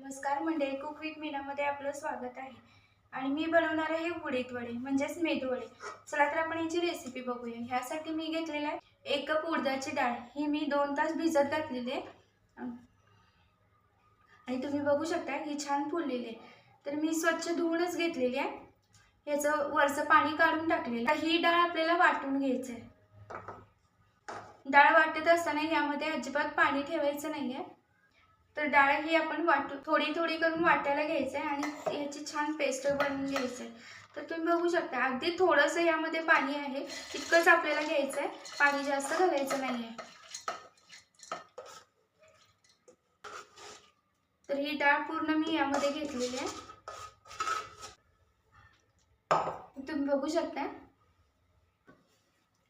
नमस्कार मंडळी cook with मीनामध्ये आपलं स्वागत आहे. आणि मी बनवणार आहे उडीद वडे म्हणजेच मेदवडे चला तर आपण याची रेसिपी बघूया. ह्यासाठी मी घेतलेलं आहे एक कप उडदाची डाळ. ही मी दोन तास भिजत घातलेली आहे. आणि तुम्ही बघू शकता ही छान फुललेली आहे. तर मी स्वच्छ धुवूनच घेतलेली आहे. ह्याचं वरचं पाणी काढून टाकलेलं ही डाळ आपल्याला वाटून घ्यायचं आहे डाळ वाटत असताना यामध्ये अजिबात पाणी ठेवायचं नाही आहे तर डाळ ही आपण वाटू थोडी थोडी करून वाटायला घ्यायचं आहे आणि याची छान पेस्ट बनवून घ्यायचं आहे. तर तुम्ही बघू शकता अगदी थोडंसं यामध्ये पाणी आहे इतकंच आपल्याला घ्यायचं आहे. पाणी जास्त घालायचं नाही आहे तर ही डाळ पूर्ण मी यामध्ये घेतलेली आहे. तुम्ही बघू शकता.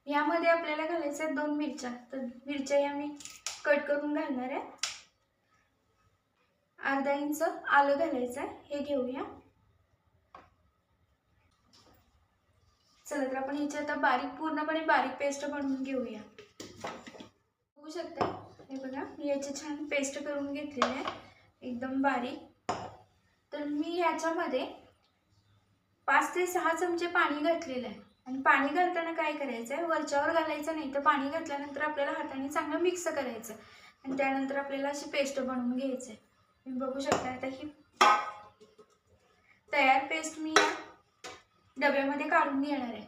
यामध्ये आपल्याला घालायचं आहे दोन मिरच्या. तर मिरच्या या मी कट करून घालणार आहे. अर्धा इंच आलं घालायचं आहे. हे घेऊया. चला तर आपण ह्याची आता बारीक पूर्णपणे बारीक पेस्ट बनवून घेऊया. बघू शकता? हे बघा मी याची छान पेस्ट करून घेतलेली आहे. एकदम बारीक. तर मी ह्याच्यामध्ये पाच ते सहा चमचे पाणी घातलेलं आहे. आणि पाणी घालताना काय करायचं आहे? वरच्यावर घालायचं नाही तर पाणी घातल्यानंतर आपल्याला हाताने चांगलं मिक्स करायचं आणि त्यानंतर आपल्याला अशी पेस्ट बनवून घ्यायचं आहे. तुम्ही बघू शकता आता ही तयार पेस्ट मी या डब्यामध्ये काढून घेणार आहे.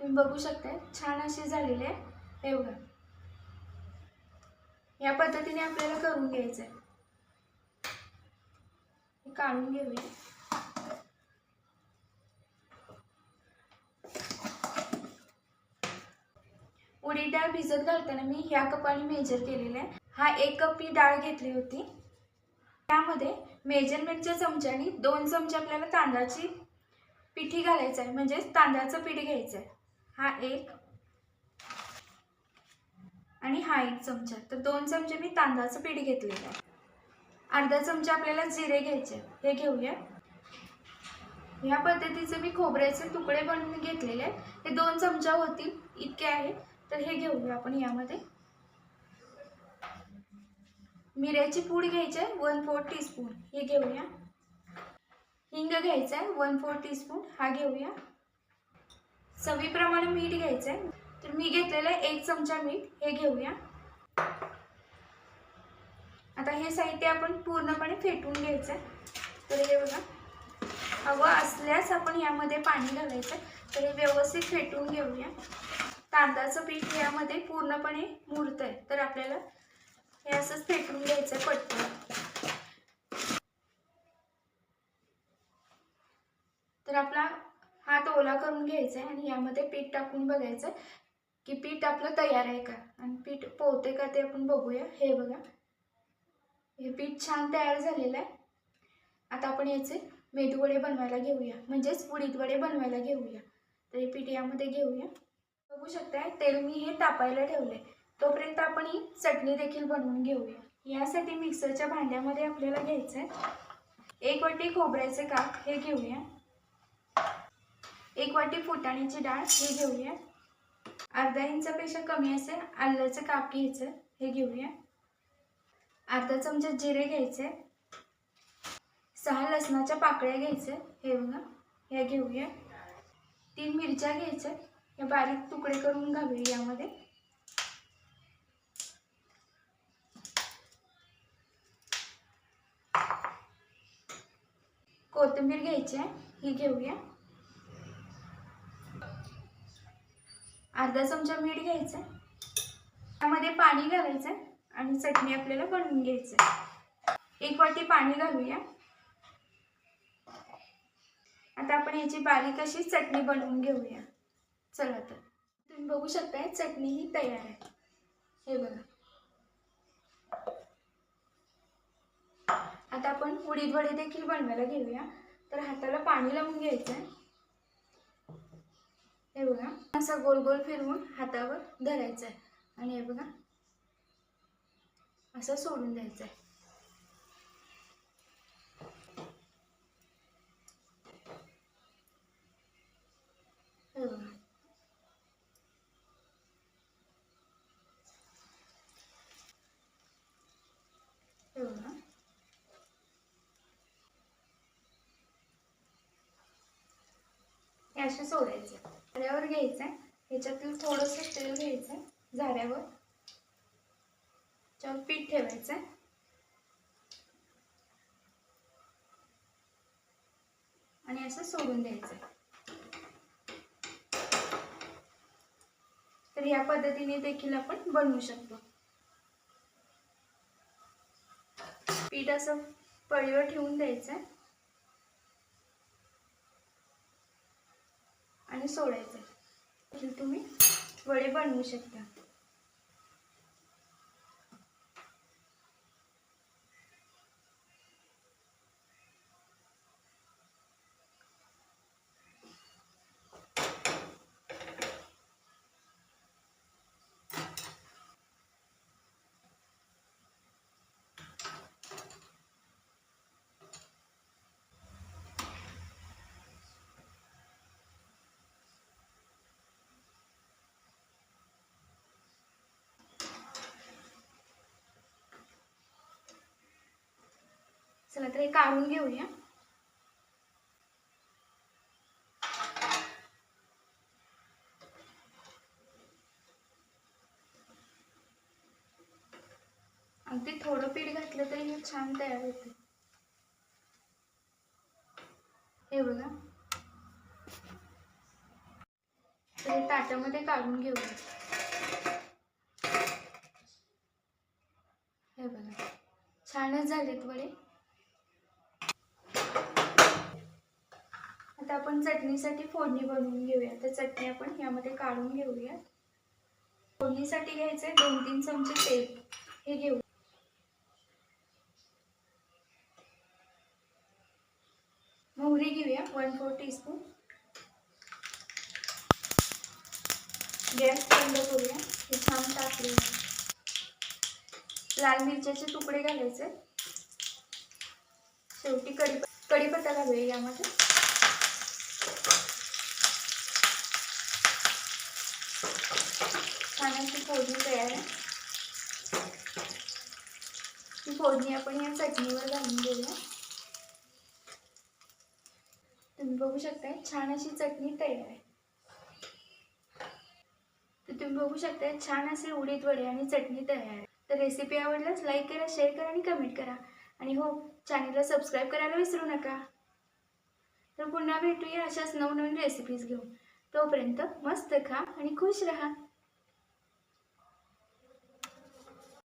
तुम्ही बघू शकता छान असे झालेले आहे. एवढं या पद्धतीने आपल्याला करून घ्यायचं आहे काढून घेऊया. उडीद डाळ भिजत घालताना मी ह्या कपाने मेजर केलेलं आहे. हा एक कप मी डाळ घेतली होती. त्यामध्ये मेजरमेंटच्या चमच्याने दोन चमचे आपल्याला तांदळाची पिठी घालायचं आहे. म्हणजेच तांदळाचं पीठ घ्यायचं आहे. हा एक आणि हा एक चमचा. तर दोन चमचे मी तांदळाचं पीठ घेतलेलं आहे. अर्धा चमचा आपल्याला जिरे घ्यायचे हे घेऊया. ह्या पद्धतीचे मी खोबऱ्याचे तुकडे बनवून घेतलेले आहेत. हे दोन चमचा होतील इतके आहेत तर हे घेऊया आपण यामध्ये. मिऱ्याची पूड घ्यायची आहे वन फोर टीस्पून हे घेऊया. हिंग घ्यायचं आहे वन फोर टीस्पून हा घेऊया. चवीप्रमाणे मीठ घ्यायचं आहे तर मी घेतलेलं आहे एक चमचा मीठ. हे घेऊया. आता हे साहित्य आपण पूर्णपणे फेटून घ्यायचं आहे तर हे बघा. हवं असल्यास आपण यामध्ये पाणी घालायचं. आहे तर हे व्यवस्थित फेटून घेऊया. तांदळाचं पीठ यामध्ये पूर्णपणे मुरतं आहे तर आपल्याला हे असंच फेटून घ्यायचं आहे पटकन. तर आपला हात ओला करून घ्यायचा आहे आणि यामध्ये पीठ टाकून बघायचं की पीठ आपलं तयार आहे का? आणि पीठ पोहते का ते आपण बघूया. हे बघा. हे पीठ छान तयार झालेलं आहे. आता आपण याचे मेदूवडे बनवायला घेऊया. म्हणजेच उडीद वडे बनवायला घेऊया. तर हे पीठ यामध्ये घेऊया. बघू शकताय तेल मी हे तापायला ठेवले तोपर्यंत आपण ही चटणी देखील बनवून घेऊया. यासाठी मिक्सरच्या भांड्यामध्ये आपल्याला घ्यायचं आहे एक वाटी खोबऱ्याचे काप हे घेऊया. एक वाटी फुटाण्याची डाळ हे घेऊया. अर्धा इंचापेक्षा कमी असेल आल्याचं काप घ्यायचं हे घेऊया. अर्धा चमचा जिरे घ्यायचे. सहा लसणाच्या पाकळ्या घ्यायचे हे बघा ह्या घेऊया. तीन मिरच्या घ्यायच्या. या बारीक तुकडे करून घालूया यामध्ये. कोथिंबीर घ्यायची आहे ही घेऊया. अर्धा चमचा मीठ घ्यायचं त्यामध्ये पाणी घालायचं आणि चटणी आपल्याला बनवून घ्यायचं एक वाटी पाणी घालूया. आता आपण याची बारीक अशी चटणी बनवून घेऊया. चला तर. तुम्ही बघू शकताय चटणी ही तयार आहे. हे बघा. आता आपण उडीद वडे देखील बनवायला घेऊया. तर हाताला पाणी लावून घ्यायचं आहे हे बघा. असं गोल गोल फिरवून हातावर धरायचं आहे आणि हे बघा. असं सोडून द्यायचं आहे हे बघा हे असे सोडायचे. झाऱ्यावर घ्यायचं आहे ह्याच्यातील थोडंसं तेल घ्यायचं आहे झाऱ्यावर त्याच्यावर पीठ ठेवायचं आहे आणि असं सोडून द्यायचं आहे तर या पद्धतीने देखील आपण बनवू शकतो. पीठ असं पळीवर ठेवून द्यायचं आहे आणि सोडायचं. आहे तुम्ही वडे बनवू शकता. चला तर हे काढून घेऊया. अगदी थोडं पीठ घातलं तरी हे छान तयार होते. हे बघा. तर हे ताटामध्ये काढून घेऊया. हे बघा. छानच झालेत वडे. आता आपण चटणीसाठी फोडणी बनवून घेऊया. तर चटणी आपण यामध्ये काढून घेऊया. फोडणीसाठी घ्यायचे दोन तीन चमचे तेल. हे घेऊ. मोहरी घेऊया वन फोर टीस्पून गॅस बंद करूया. हे छान टाकले लाल मिरच्याचे तुकडे घालायचे. शेवटी कढी कढीपत्ता घालूया यामध्ये. छान अशी फोडणी तयार आहे. ती फोडणी आपण या चटणीवर घालून घेऊया. तुम्ही बघू शकताय छान अशी चटणी तयार आहे. तर तुम्ही बघू शकताय छान असे उडीद वडे आणि चटणी तयार आहे. तर रेसिपी आवडल्यास लाईक करा शेअर करा आणि कमेंट करा. आणि हो चॅनलला सबस्क्राईब करायला विसरू नका. तर पुन्हा भेटूया अशाच नवनवीन रेसिपीज घेऊन. तोपर्यंत मस्त खा आणि खुश रहा.